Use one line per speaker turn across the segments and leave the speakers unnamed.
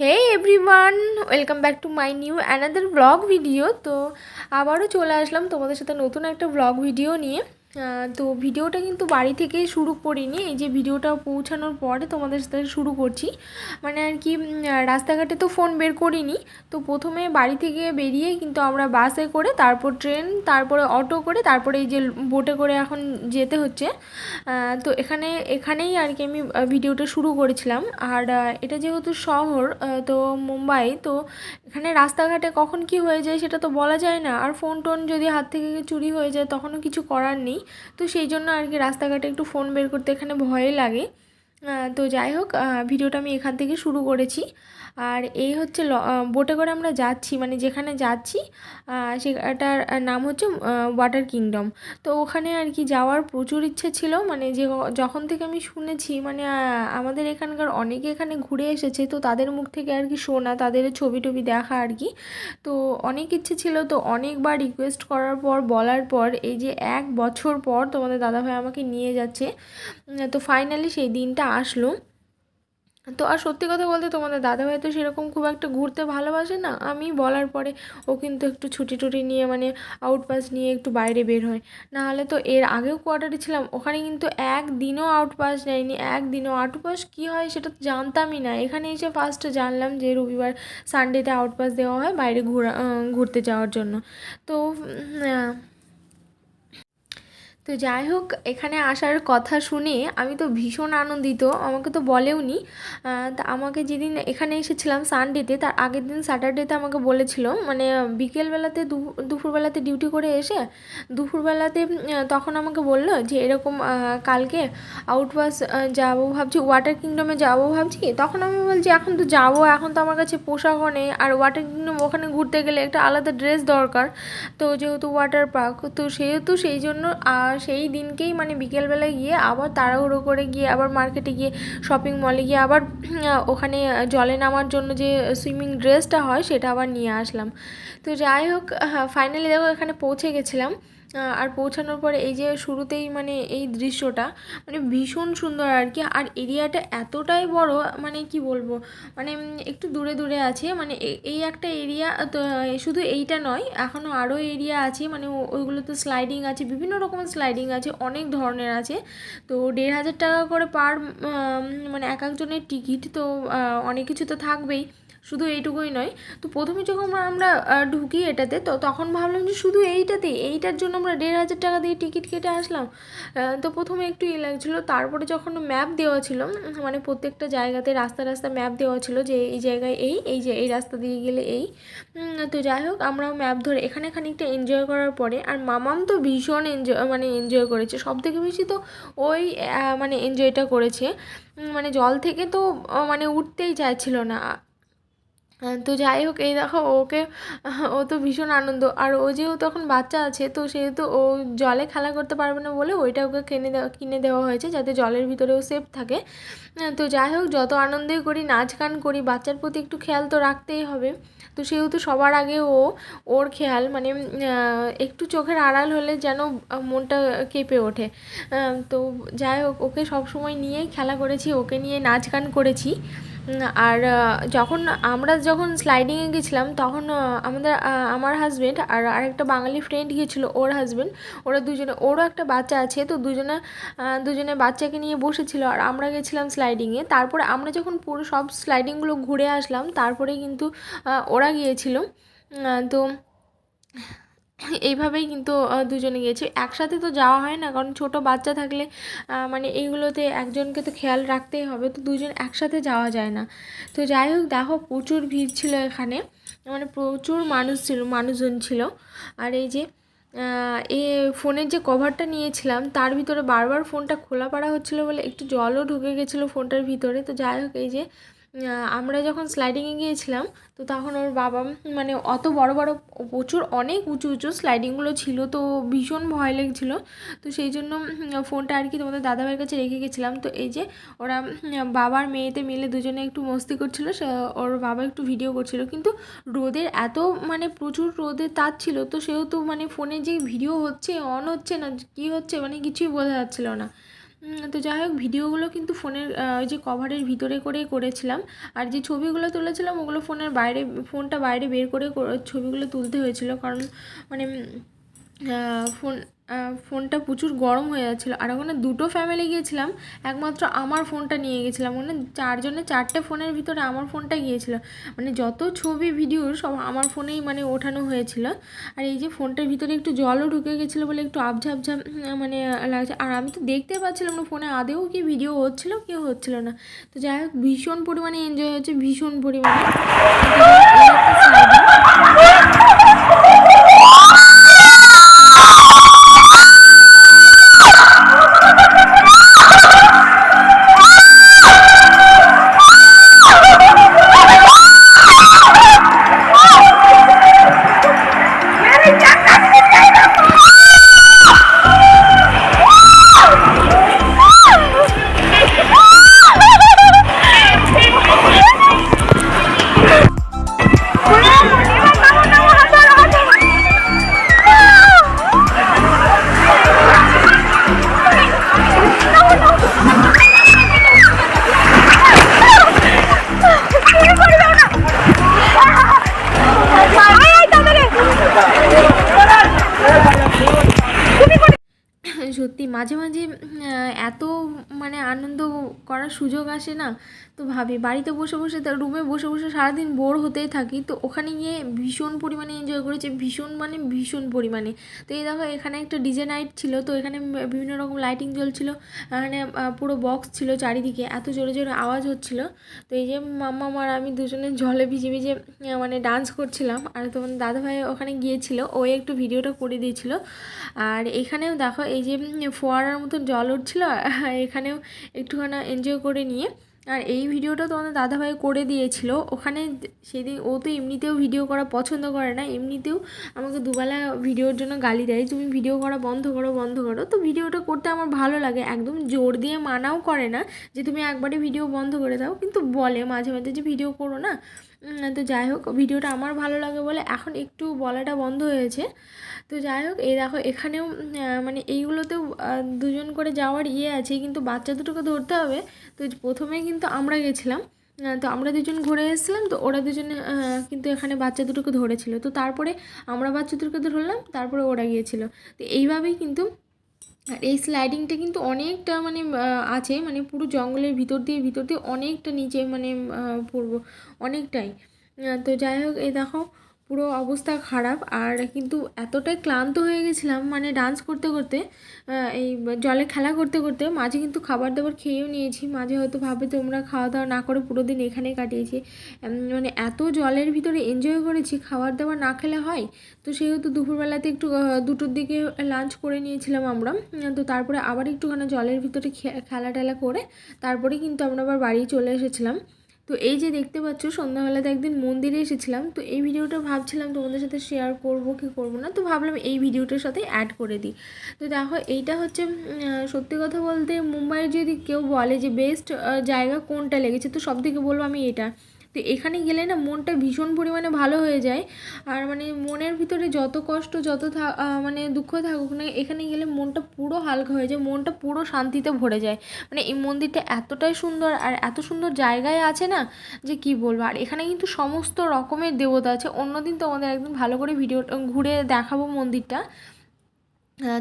Hey everyone welcome back to my new another blog video তো আবারও চলে আসলাম তোমাদের সাথে নতুন একটা ব্লগ ভিডিও নিয়ে। তো ভিডিওটা কিন্তু বাড়ি থেকেই শুরু করিনি। এই যে ভিডিওটা পৌঁছানোর পরে তোমাদের সাথে শুরু করছি। মানে আর কি রাস্তাঘাটে তো ফোন বের করিনি। তো প্রথমে বাড়ি থেকে বেরিয়ে কিন্তু আমরা বাসে করে, তারপর ট্রেন তারপরে অটো করে, তারপরে এই যে বোটে করে এখন যেতে হচ্ছে। তো এখানে, এখানেই আর কি আমি ভিডিওটা শুরু করেছিলাম। আর এটা যেহেতু শহর তো মুম্বাই, তো এখানে রাস্তাঘাটে কখন কি হয়ে যায় সেটা তো বলা যায় না। আর ফোন টোন যদি হাত থেকে চুরি হয়ে যায়, তখনও কিছু করার নেই। তো সেই জন্য আর কি রাস্তাঘাটে একটু ফোন বের করতে এখানে ভয় লাগে। তো যাই হোক ভিডিওটা আমি এখান থেকে শুরু করেছি। আর এই হচ্ছে বোটে করে আমরা যাচ্ছি মানে যেখানে যাচ্ছি সেটার নাম হচ্ছে ওয়াটার কিংডম তো ওখানে আর কি যাওয়ার প্রচুর ইচ্ছে ছিল মানে যে যখন থেকে আমি শুনেছি মানে আমাদের এখানকার অনেকে এখানে ঘুরে এসেছে, তো তাদের মুখ থেকে আর কি শোনা, তাদের ছবি টবি দেখা আর কি। তো অনেক ইচ্ছে ছিল, তো অনেকবার রিকোয়েস্ট করার পর, বলার পর, এই যে এক বছর পর তোমাদের দাদাভাই আমাকে নিয়ে যাচ্ছে তো ফাইনালি সেই দিনটা আসলো। তো আর সত্যি কথা বলতে তোমাদের দাদাভাই তো সেরকম খুব একটা ঘুরতে ভালোবাসে না আমি বলার পরে ও কিন্তু একটু ছুটি টুটি নিয়ে মানে আউটপাস নিয়ে একটু বাইরে বের হয়। নাহলে তো এর আগেও কোয়ার্টারে ছিলাম ওখানে কিন্তু একদিনও আউটপাস নেয়নি একদিনও আউটপাস কী হয় সেটা তো জানতামই না। এখানে এসে ফার্স্ট জানলাম যে রবিবার সানডেতে আউটপাস দেওয়া হয় বাইরে ঘোরা ঘুরতে যাওয়ার জন্য। তো আহ, তো যাই হোক এখানে আসার কথা শুনে আমি তো ভীষণ আনন্দিত আমাকে তো বলেওনি। আহ, তা আমাকে যেদিন এখানে এসেছিলাম সানডেতে তার আগের দিন স্যাটারডেতে আমাকে বলেছিল মানে বিকেলবেলাতে দুপুরবেলাতে ডিউটি করে এসে দুপুরবেলাতে তখন আমাকে বলল যে এরকম কালকে আউটবাস যাব ভাবছি ওয়াটার কিংডমে যাব ভাবছি। তখন আমি বলছি এখন তো যাব এখন তো আমার কাছে পোশাকও নেই। আর ওয়াটার কিংডম ওখানে ঘুরতে গেলে একটা আলাদা ড্রেস দরকার। তো যেহেতু ওয়াটার পার্ক তো সেহেতু সেই জন্য আর সেই দিনকেই মানে বিকেলবেলায় গিয়ে আবার তাড়াহুড়ো করে গিয়ে আবার মার্কেটে গিয়ে শপিং মলে গিয়ে আবার ওখানে জলে নামার জন্য যে সুইমিং ড্রেসটা হয় সেটা আবার নিয়ে আসলাম। তো যাই হোক ফাইনালি দেখো এখানে পৌঁছে গেছিলাম। আর পৌঁছানোর পরে এই যে শুরুতেই মানে এই দৃশ্যটা মানে ভীষণ সুন্দর আর কি। আর এরিয়াটা এতটাই বড় মানে কি বলব মানে একটু দূরে দূরে আছে। মানে এই একটা এরিয়া তো শুধু এইটা নয় এখনও আরও এরিয়া আছে। মানে ও- ওইগুলোতে স্লাইডিং আছে, বিভিন্ন রকমের স্লাইডিং আছে, অনেক ধরনের আছে। তো দেড় হাজার টাকা করে পার মানে এক একজনের টিকিট তো অনেক কিছু তো থাকবেই। শুধু এইটুকুই নয়। তো প্রথমে যখন আমরা ঢুকি এটাতে, তো তখন ভাবলাম যে শুধু এইটাতে, এইটার জন্য আমরা দেড় হাজার টাকা দিয়ে টিকিট কেটে আসলাম। তো প্রথমে একটু ইয়ে লাগছিল, তারপরে যখন ম্যাপ দেওয়া ছিল মানে প্রত্যেকটা জায়গাতে রাস্তা রাস্তা ম্যাপ দেওয়া ছিল যে এই জায়গায় এই এই যে এই রাস্তা দিয়ে গেলে এই। তো যাই হোক, আমরাও ম্যাপ ধরে এখানে খানিকটা এনজয় করার পরে, আর মামাম তো ভীষণ এনজয় মানে এনজয় করেছে। সব থেকে বেশি তো ওই মানে এনজয়টা করেছে। মানে জল থেকে তো মানে উঠতেই চাইছিল না। তো যাই হোক, এই দেখো ওকে, ও তো ভীষণ আনন্দ। আর ও যেহেতু তখন বাচ্চা আছে, তো সেহেতু ও জলে খেলা করতে পারবে না বলে ওইটা ওকে কিনে দেওয়া কিনে দেওয়া হয়েছে যাতে জলের ভিতরেও সেফ থাকে। তো যাই হোক, যত আনন্দই করি, নাচ গান করি, বাচ্চার প্রতি একটু খেয়াল তো রাখতেই হবে। তো সেহেতু সবার আগে ও, ওর খেয়াল মানে একটু চোখের আড়াল হলে যেন মনটা কেঁপে ওঠে। তো যাই হোক, ওকে সবসময় নিয়েই খেলা করেছি, ওকে নিয়ে নাচ গান করেছি। আর যখন আমরা যখন স্লাইডিংয়ে গেছিলাম, তখন আমাদের আমার হাজবেন্ড আর আরেকটা বাঙালি ফ্রেন্ড গিয়েছিল, ওর হাজব্যান্ড ওরা দুজনে, ওরও একটা বাচ্চা আছে, তো দুজনে দুজনে বাচ্চাকে নিয়ে বসেছিল, আর আমরা গেছিলাম স্লাইডিংয়ে তারপরে আমরা যখন পুরো সব স্লাইডিংগুলো ঘুরে আসলাম, তারপরে কিন্তু ওরা গিয়েছিল তো এইভাবেই কিন্তু দুজনে গিয়েছি। একসাথে তো যাওয়া হয় না, কারণ ছোট বাচ্চা থাকলে মানে এইগুলোতে একজনকে তো খেয়াল রাখতেই হবে, তো দুজন একসাথে যাওয়া যায় না। তো যাই হোক, দেখো প্রচুর ভিড় ছিল এখানে মানে প্রচুর মানুষ ছিল, মানুষজন ছিল। আর এই যে এ ফোনের যে কভারটা নিয়েছিলাম, তার ভিতরে বারবার ফোনটা খোলা পাড়া হচ্ছিল বলে একটু জলও ঢুকে গেছিল ফোনটার ভিতরে। তো যাই হোক, এই যে আমরা যখন স্লাইডিংয়ে গিয়েছিলাম, তো তখন ওর বাবা মানে অত বড় বড়, প্রচুর অনেক উঁচু উঁচু স্লাইডিংগুলো ছিল, তো ভীষণ ভয় লেগেছিলো। তো সেই জন্য ফোনটা আর কি তোমাদের দাদাভাইয়ের কাছে রেখে গেছিলাম। তো এই যে ওরা বাবার মেয়েতে মিলে দুজনে একটু মস্তি করছিল ওর বাবা একটু ভিডিও করছিল। কিন্তু রোদের এত মানে প্রচুর রোদের তাপ ছিল, তো সেহেতু মানে ফোনে যে ভিডিও হচ্ছে অন হচ্ছে না, কী হচ্ছে মানে কিছুই বোঝা যাচ্ছিল না। তো যাই হোক, ভিডিওগুলো কিন্তু ফোনের ওই যে কভারের ভিতরে করে করেছিলাম। আর যে ছবিগুলো তুলেছিলাম, ওগুলো ফোনের বাইরে, ফোনটা বাইরে বের করে ছবিগুলো তুলতে হয়েছিল। কারণ মানে ফোন ফোনটা প্রচুর গরম হয়ে যাচ্ছিল। আর ওখানে দুটো ফ্যামিলি গিয়েছিলাম, একমাত্র আমার ফোনটা নিয়ে গেছিলাম মানে চারজনে, চারটে ফোনের ভিতরে আমার ফোনটা গিয়েছিল। মানে যত ছবি ভিডিও সব আমার ফোনেই মানে ওঠানো হয়েছিল। আর এই যে ফোনটার ভিতরে একটু জলও ঢুকে গেছিল বলে একটু আবঝা মানে লাগছে। আর আমি তো দেখতে পাচ্ছিলাম না ফোনে, আদেও কি ভিডিও হচ্ছিল, কি হচ্ছিল না। তো যাই হোক, ভীষণ পরিমাণে এনজয় হচ্ছে ভীষণ পরিমাণে। সত্যি মাঝে মাঝে এত মানে আনন্দ করার সুযোগ আসে না। তো ভাবি, বাড়িতে বসে বসে তার রুমে বসে বসে সারাদিন বোর হতেই থাকি। তো ওখানে গিয়ে ভীষণ পরিমাণে এনজয় করেছি, ভীষণ মানে ভীষণ পরিমাণে। তো এই দেখো, এখানে একটা ডিজে নাইট ছিল, তো এখানে বিভিন্ন রকম লাইটিং জ্বলছিল এখানে পুরো বক্স ছিল চারিদিকে, এত জোরে জোরে আওয়াজ হচ্ছিল। তো এই যে মাম্মা আর আমি দুজনে জলে ভিজে ভিজে মানে ডান্স করছিলাম। আর তোমার দাদাভাই ওখানে গিয়েছিল, ও একটু ভিডিওটা করে দিয়েছিল। আর এখানেও দেখো, এই যে ফোয়ারার মতন জল উঠছিল, এখানেও একটুখানি এনজয় করে নিয়ে আর এই ভিডিওটা তোমাদের দাদাভাই করে দিয়েছিল। ওখানে সেদিন ও তো এমনিতেও ভিডিও করা পছন্দ করে না। এমনিতেও আমাকে দুবেলা ভিডিওর জন্য গালি দেয়, তুমি ভিডিও করা বন্ধ করো বন্ধ করো। তো ভিডিওটা করতে আমার ভালো লাগে। একদম জোর দিয়ে মানাও করে না যে, তুমি একবারে ভিডিও বন্ধ করে দাও। কিন্তু বলে মাঝে মাঝে যে, ভিডিও করো না। তো যাই হোক, ভিডিওটা আমার ভালো লাগে বলে এখন একটু বলাটা বন্ধ হয়েছে। তো যাই হোক, এই দেখো, এখানেও মানে এইগুলোতেও দুজন করে যাওয়ার ইয়ে আছে, কিন্তু বাচ্চা দুটোকে ধরতে হবে। তো প্রথমে কিন্তু আমরা গেছিলাম তো আমরা দুজন ঘুরে এসেছিলাম, তো ওরা দুজনে কিন্তু এখানে বাচ্চা দুটোকে ধরেছিল। তো তারপরে আমরা বাচ্চা দুটোকে ধরলাম, তারপরে ওরা গিয়েছিল। তো এইভাবেই কিন্তু আর এই স্লাইডিংটা কিন্তু অনেকটা মানে আছে মানে পুরো জঙ্গলের ভিতর দিয়ে ভিতর দিয়ে অনেকটা নিচে মানে পড়ব, অনেকটাই। তো যাই হোক এই দেখো পুরো অবস্থা খারাপ। আর কিন্তু এতটাই ক্লান্ত হয়ে গেছিলাম মানে ডান্স করতে করতে এই জলে খেলা করতে করতে মাঝে কিন্তু খাবার দাবার খেয়েও নিয়েছি। মাঝে হয়তো ভাবে তোমরা খাওয়া দাওয়া না করে পুরো দিন এখানে কাটিয়েছি। মানে এত জলের ভিতরে এনজয় করেছি, খাবার দাবার না খেলে হয়? তো সেহেতু দুপুরবেলাতে একটু দুটোর দিকে লাঞ্চ করে নিয়েছিলাম আমরা। তো তারপরে আবার একটুখানি জলের ভিতরে খেলা টেলা করে তারপরে কিন্তু আমরা আবার বাড়ি চলে এসেছিলাম। তো এই যে দেখতে পাচ্ছ, সন্ধ্যাবেলাতে একদিন মন্দিরে এসেছিলাম। তো এই ভিডিওটা ভাবছিলাম তোমাদের সাথে শেয়ার করব কি করব না, তো ভাবলাম এই ভিডিওটার সাথে অ্যাড করে দিই। তো দেখো, এইটা হচ্ছে সত্যি কথা বলতে মুম্বাইয়ের যদি কেউ বলে যে বেস্ট জায়গা কোনটা লেগেছে, তো সব থেকে বলব আমি এটা। তো এখানে গেলে না মনটা ভীষণ পরিমাণে ভালো হয়ে যায়। আর মানে মনের ভিতরে যত কষ্ট, যত মানে দুঃখ থাকুক না এখানে গেলে মনটা পুরো হালকা হয়ে যায়, মনটা পুরো শান্তিতে ভরে যায়। মানে এই মন্দিরটা এতটাই সুন্দর আর এত সুন্দর জায়গায় আছে না যে কি বলব? আর এখানে কিন্তু সমস্ত রকমের দেবতা আছে। অন্যদিন তোমাদের একদিন ভালো করে ভিডিও, ঘুরে দেখাবো মন্দিরটা।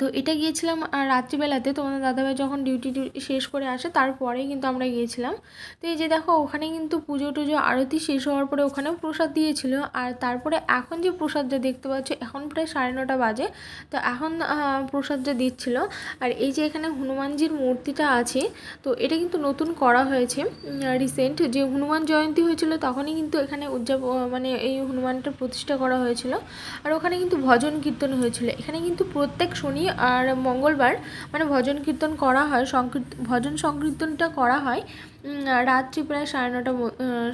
তো এটা গিয়েছিলাম রাত্রিবেলাতে। তোমাদের দাদাভাই যখন ডিউটি শেষ করে আসে, তারপরেই কিন্তু আমরা গিয়েছিলাম। তো এই যে দেখো, ওখানে কিন্তু পুজো টুজো, আরতি শেষ হওয়ার পরে ওখানেও প্রসাদ দিয়েছিল। আর তারপরে এখন যে প্রসাদ প্রসাদটা দেখতে পাচ্ছ, এখন প্রায় সাড়ে নটা বাজে। তো এখন প্রসাদটা দিচ্ছিল। আর এই যে এখানে হনুমানজির মূর্তিটা আছে, তো এটা কিন্তু নতুন করা হয়েছে রিসেন্ট যে হনুমান জয়ন্তী হয়েছিল, তখনই কিন্তু এখানে উদযাপন মানে এই হনুমানটা প্রতিষ্ঠা করা হয়েছিল। আর ওখানে কিন্তু ভজন কীর্তন হয়েছিল। এখানে কিন্তু প্রত্যেক শনি আর মঙ্গলবার মানে ভজন কীর্তন করা হয়, সংকীর্ত, ভজন সংকীর্তনটা করা হয়। রাত্রি প্রায় সাড়ে নটা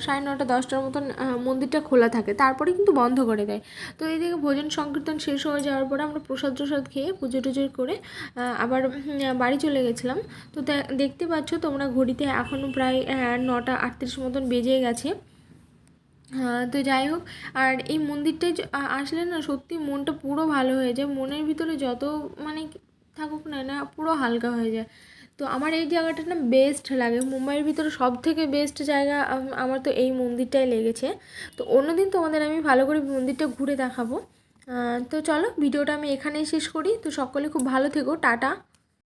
সাড়ে নটা দশটার মতন মন্দিরটা খোলা থাকে। তারপরে কিন্তু বন্ধ করে দেয়। তো এইদিকে ভজন সংকীর্তন শেষ হয়ে যাওয়ার পরে আমরা প্রসাদ টসাদ খেয়ে পুজো টুজো করে আবার বাড়ি চলে গেছিলাম। তো দেখতে পাচ্ছ তোমরা ঘড়িতে এখনও প্রায় নটা আটত্রিশ মতন বেজে গেছে। তো যাই হোক, আর এই মন্দিরটায় আসলে না সত্যি মনটা পুরো ভালো হয়ে যায়, মনের ভিতরে যত মানে থাকুক না না পুরো হালকা হয়ে যায়। তো আমার এই জায়গাটা না বেস্ট লাগে, মুম্বাইয়ের ভিতরে সব থেকে বেস্ট জায়গা আমার তো এই মন্দিরটাই লেগেছে। তো অন্যদিন তোমাদের আমি ভালো করে মন্দিরটা ঘুরে দেখাবো। তো চলো, ভিডিওটা আমি এখানেই শেষ করি, তো সকলে খুব ভালো থেকো, টাটা।